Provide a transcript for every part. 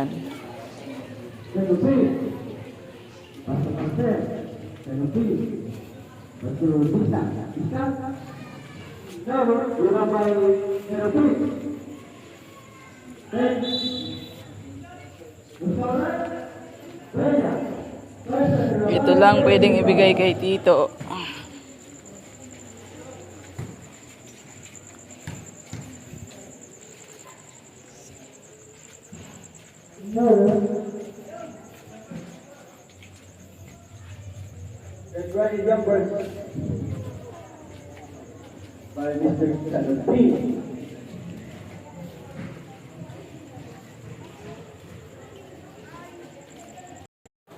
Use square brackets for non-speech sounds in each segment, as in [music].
Ayan. Ito lang pwedeng ibigay kay Tito. Get ready numbers by Mr. Seventeen.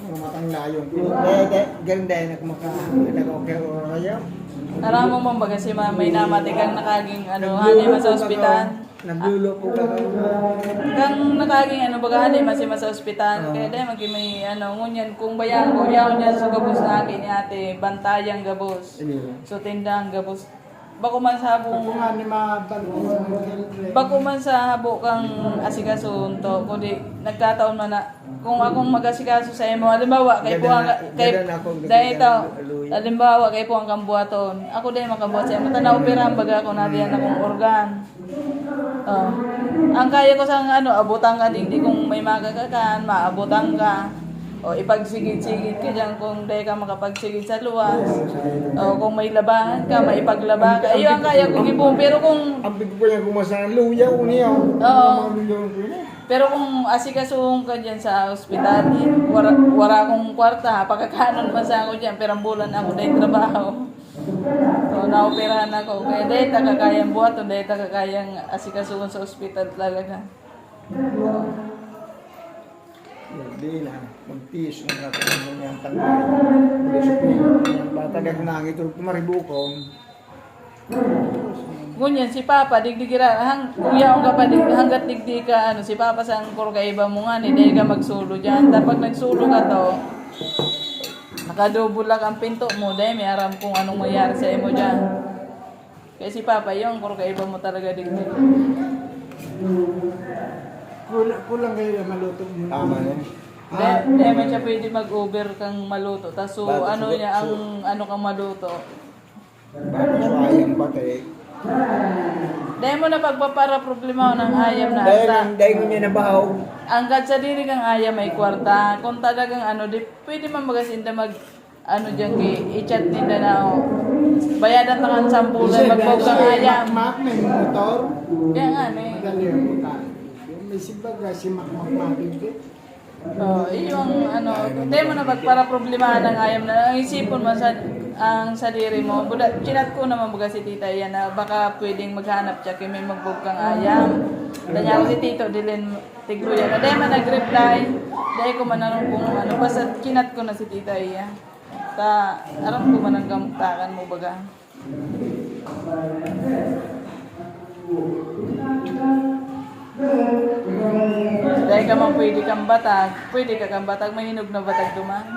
Mga matanda yung Dahil dahil ganun dahil nagmaka okay o kaya. Tara mo mong baga si may namatigang nakaging ano, hani man sa ospital. Naglulo po ka. Kang nakaging ano baga hani man si sa ospital. Kaya dahil magi may ano, ngunyan kung bayan ko, yaw niya sa gabos na akin ni ate, bantayang gabos. So tindang gabos. Bako man sa Kung habong nga ni mabanto sa Bako man sa habo kang asikaso to, kundi nagkataon man na kung akong mag-asikaso sa imo, halimbawa kay po ang kay Gadan ako, gadan dahil ito, halimbawa kay po ang kambuhaton. Ako din makabuhat sa imo, tanaw opera baga ako na diyan akong organ. Oh. Ang kaya ko sa ano, abutan ka din, di kung may magagakan, maabutan ka. O ipagsigid-sigid ka dyan kung di ka makapagsigid sa luwas. O kung may labahan ka, maipaglaba ka. Iyo ang kaya ko gipong. Pero kung Ang big po niya kumasa luya uniya. Oo. Mga ko niya. Pero kung asikasuhong ka dyan sa ospital, wara, wara akong kwarta, pagkakanon pa sa ako dyan, pero ang bulan ako dahil trabaho. So, naoperahan ako. Kaya dahil takakayang buhat, o dahil takakayang asikasuhon sa ospital talaga. Hindi na. Magtiis ng natin mo niyang tanggal. Muli sa pino. Ang bata na nang ito tumaribukong. Ngunyan, si Papa, digdigira, hang, kuya ang kapatid, hanggat digdi ka, ano, si Papa sang puro iba mo nga, ni dahil ka magsulo dyan. Tapos nagsulo ka to, nakadouble lang ang pinto mo, dahil may aram kung anong mayari sa imo dyan. Kaya si Papa, yung puro iba mo talaga digdi. Kulang, kulang kayo na maluto mo. Tama na. Dahil dahil man siya pwede mag-over kang maluto. Tas so, ano niya, ang ano kang maluto. Bago sayang patay. Dahil mo na pagpapara problema ko ng ayam na Dahil ata. ang dahil mo niya nabahaw. Hanggat sa diri kang ayam may kwarta. Kung talagang ano, di, pwede man magasinda mag ano dyan ki, i-chat ninda na oh, bayadan na kang sampulan, magbog kang ayam. Mak may motor. Kaya nga, eh. Madali ang puta. May sibaga si Mak Mak Mabig. Oh, yung ano, hindi mo na para problema ng ayam na ang isipon mo sa ang sadiri mo. Buda, chinat ko naman baga si tita yan na baka pwedeng maghanap siya kay may magbog kang ayam. Tanya ko si tito, dilin tigluya. Dahil man nag-reply, dahil ko man anong kung ano, basta chinat ko na si tita iya. Ta, aram ko man ang gamutakan mo baga. Dahil ka man pwede kang batag, pwede ka kang batag, may hinog na batag duman.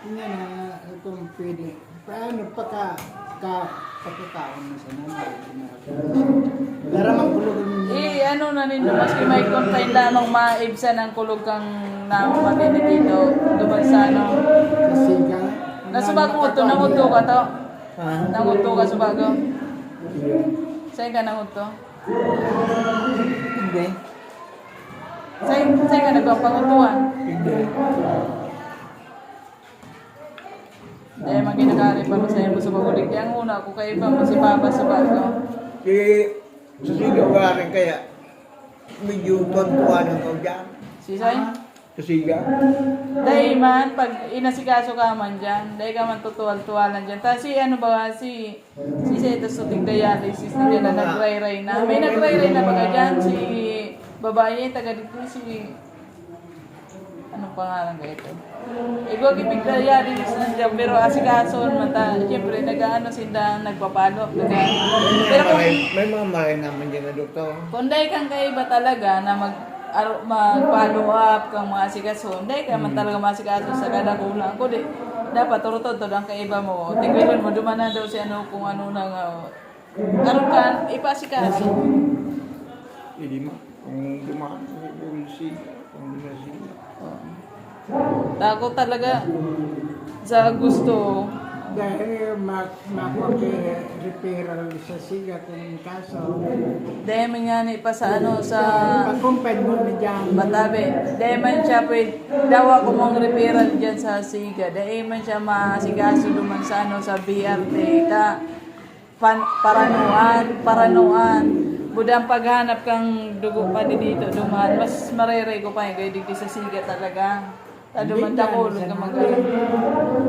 Hindi na itong pwede. Paano pagka ka pagkakaon mo sa nanay? Laramang kulog Eh, ano na ninyo, maski may confine lamang maibsa ng kulog kang namatindi dito, duman sa ano. sa siga. Nasubago mo to, nanguto ka to. Nanguto ka subago. Iya. Sa'yo ka nanguto. Hindi. Sa'yo, sa'yo ka nagpapangutuan. Hindi. Dahil man kinakari pa mo sa'yo mo sa bagulig. Kaya ang una ko kayo pa mo si Papa subago. Kaya sa siga wala rin kaya medyo tontuan ang kau dyan. Si Say? Sa siga. Dahil man, pag inasikaso ka man dyan, dahil ka man tutuwal-tuwalan dyan. Tapos si ano ba, si, si Seta Suting dialysis na dyan na nagray-ray na. May nagray-ray na baga dyan, si babae, taga dito, si, anong pangalan ka ito? Ikaw kipig dialysis na dyan, pero asikaso man ta, siyempre, nag-ano sila, nagpapalo. Nag pero kung, May, mga maray naman dyan na doktor. kung dahil kang kaiba talaga na mag aro- mag-follow up kang mga asikaso, dahil ka man talaga masikaso sa kada kulang ko, di, dapat turutod to ang kaiba mo. Tigwilan mo, duman na daw si ano kung ano na nga, Karon ka, ipasikaso. Hindi ma. Kung dumaan. Kung hindi na sila. Tako talaga sa gusto. Dahil mak referral sa siga kung kaso. Dahil man nga ni pa sa ano sa Pag-compare mo na dyan. Matabi. Dahil man siya pwede, dawa ko mong referral dyan sa Siga. Dahil man siya masigaso duman sa ano sa BRT. Ka, pan, paranuan, paranuan. Budang paghanap kang dugo pa dito duman. Mas marere ko pa yung gaya digdi sa Siga talaga. Ta duman dakulog ka magaling.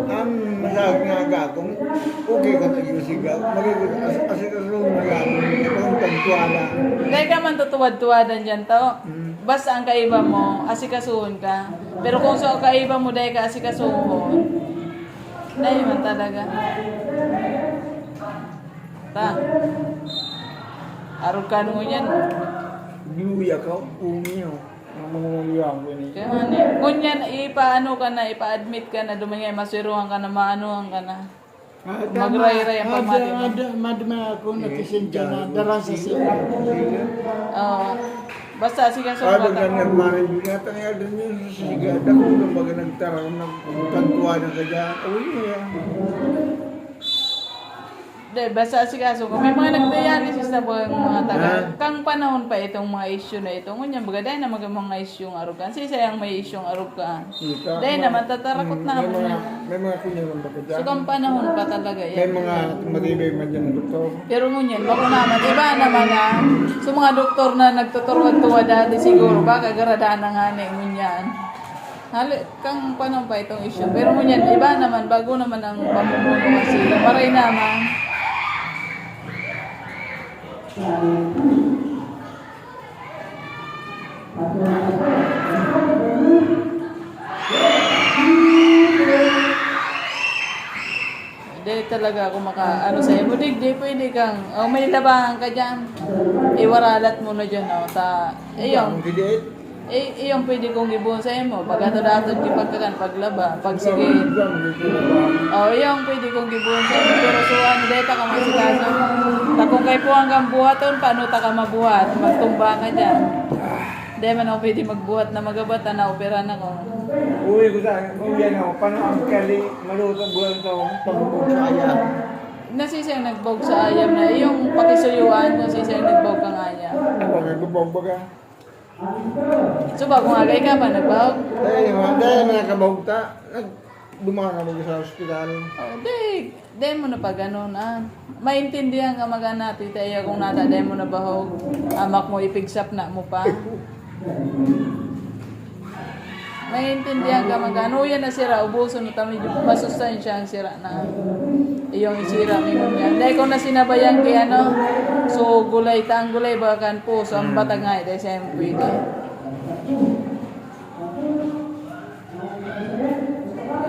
Ang masag nga gagong, okay ka tayo sigaw. Magiging asikaso mo gagong. Itong pagtuwala. Dahil ka man tutuwad-tuwadan dyan to. Basta ang kaiba mo, asikasuhon ka. Pero kung sa kaiba mo dahil ka asikasuhon, dahil man talaga. Ta. Arukan mo yan. Luya ka, umiyo. Ang mga ko ni. Kaya nga ni, kung yan, ipaano ka na, ipa-admit ka na, dumingay, masiruhan ka na, maanuhan ka na. Magray-ray ang pamati mo. Madama ako nakisensya na dara sa siga. Oo. Basta asikasuhon Kada ka. ka nagmarin yung yata nga din yun sa sigaw. Dako na baga nagtarang ng kantuwa ng kanya. Uy, yan. De, basta asikaso ko. May mga nagdialysis na po yung mga taga. Ah. Kang panahon pa itong mga issue na ito. Ngunyan, baga dahil na mga mga issue ng arugan. Si sayang may issue ng arugan. Kita. Dahil naman, tatarakot na May ako na. may mga kunya ng baka dyan. So, kang panahon pa talaga May yan. mga matibay man dyan ng doktor. Pero ngunyan, bako naman, iba naman na, sa mga doktor na nagtuturwad-tuwa dati siguro, baka garadaan na nga na ngunyan. Hali, kang panahon pa itong issue. Pero ngunyan, iba naman, bago naman ang pamumuno kasi. Maray naman, Hindi talaga ako maka, ano sa'yo, budig, di pwede kang, oh, may labangan ka dyan. Iwaralat mo na dyan, oh, ta, ayun, Ang kidit. Eh, iyon pwede kong ibuhon sa'yo mo, pag ato dato di pagkakan, paglaba, pagsige. Oh, iyon pwede kong gibuhon sa'yo mo, pero so, ano, dahil ta ka masikaso. Ta kung kay po hanggang buhaton, paano ta ka mabuhat? Magtumba ka dyan. Dahil man ako pwede magbuhat na magabat, na opera na ko. Uy, ko sa kung yan ako, paano ang kali maluto buwan ito, pamukog sa aya. Nasisayang nagbog sa ayam na, yung pakisuyuan kung sisayang nagbog kang ayam. Ako, nagbubog baga. So ba, kung agay ka pa, nagbawag? Dahil naman, dahil naman nakabawag ta, dumaan ako sa ospital. Oh, di, di mo na pa ganun, ah. Maintindihan ka maga natin, tayo kung nata, di mo na bahog. Amak mo, ipigsap na mo pa. Maintindihan ka maga, ano yan na sira, ubuso na kami, masustansya ang sira na. Iyong isira mi mo yan. Dahil kung nasinabayan kay ano, so gulay, ta ang gulay bakan po, so ang batangay, dahil siya yung pwede.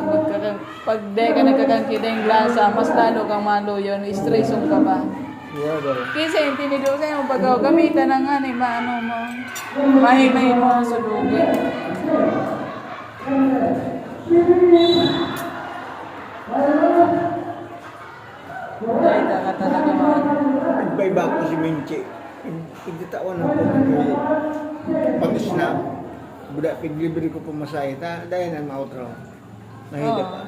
Magkaka- pag di ka nagkakangkita yung lasa, mas lalo kang maluyo, stressong ka pa. Yeah. Kasi yung tinido sa'yo, pag gamitan ng ano, maano mo, mahimay mo ang sulugi. Dahil ka talaga man. Ko si Minchi. Pagditawan ng pagkakay. Pagis na. Budak piglibre ko pumasay. Ta, dahil na mautro. Mahila pa.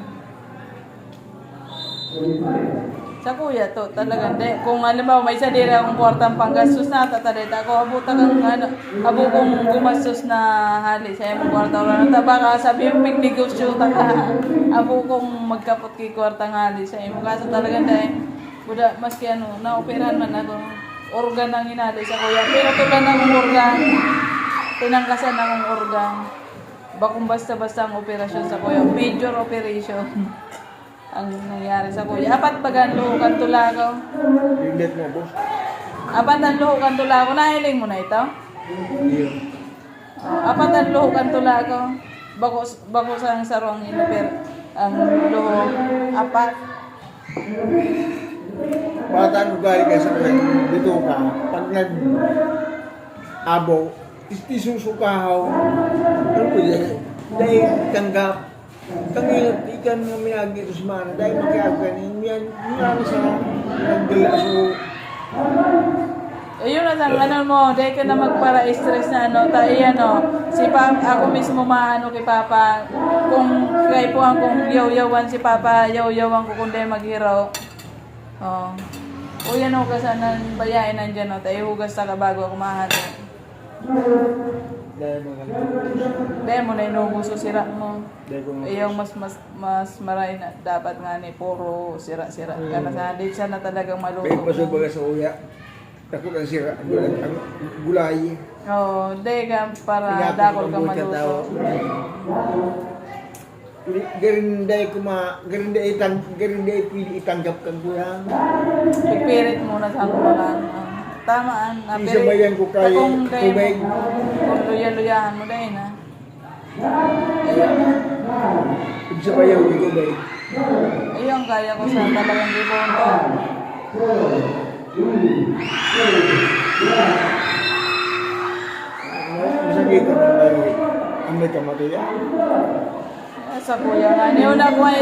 Sa kuya to, talaga hindi. Kung mo, may isa din akong kwartang panggastos na, tatalit ako, abuta kang ano, abo kong gumastos na hali sa imong kwarta wala na baka sabi yung big negosyo ta ka. Abo kong magkapot kay kwartang hali sa imong kaso talaga hindi. Buda, maski ano, naoperahan man ako. Organ ang inali sa kuya. Pero tulan akong organ. Tinangkasan akong organ. Bakong basta-basta ang operasyon sa kuya. Major operation. [laughs] ang nangyari sa kuya. Apat bagan luhukan tulagaw. Let mo, boss. Apat ang luhukan tulagaw. Nahiling mo na ito? Yun. Uh, apat ang luhukan tulagaw. Bako, bako sa ang sarong inoper. Ang luho. Apat. Bata ang ugali ka sa. Dito ka. Pag nag abo, istisusukahaw. Ano po yan? Dahil tanggap. Kangilot, ikan nga minagi ito sa mana. Dahil makiaganin yan. Yan sa nagdala so Ayun na sang ano mo, dahil ka na magpara-stress na ano, tayo ano, si Papa, ako mismo maano kay Papa, kung kay po ang kung yaw-yawan si Papa, yaw-yawan ko kung di maghiro. Oh. O yan o, kasanan bayain nandyan o, tayo hugas ka bago ako mahalo. Dahil Dahil mo na inubuso sira mo. Dahil Ayaw mas mas mas maray na dapat nga ni puro sira-sira ka na sa di siya na talagang maluto. Baik masuk baga sa uya. Takot ang sira. Ang gulay. Ang gulay. Oo, di ka para dakol ko ka maluto. Gerinday ko ma... Gerinday itang... Gerinday pili itanggap kang kuya. Pipirit muna sa kumakan. Tamaan. ah, Isa ba yan ko kay tubig? Kung luya-luyahan mo dahil na. Di ko ba? Ayun, kaya ko sa talagang libon to. Masakit ko ng may... Ang may kamatiya. Sa kuya nga. Ni una ko ay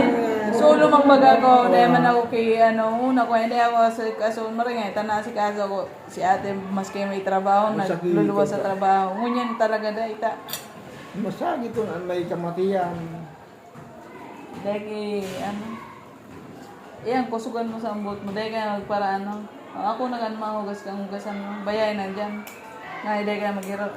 solo mang baga ko. Dahil man ako kay ano. Una ko hindi ako sa kaso maringay. Tana si kaso ko. Si ate maski may trabaho. Masakit Nagluluwa ka sa ba? trabaho. Ngunyan talaga dahil ta. Masakit ko ang may kamatiyan. Dahil kay ano. Iyan, kusugan mo sa ambot mo. Dahil ka magpara ano. Ako na kan mahugas kang hugasan mo. Bayay na dyan. Nga, dahil ka maghirap.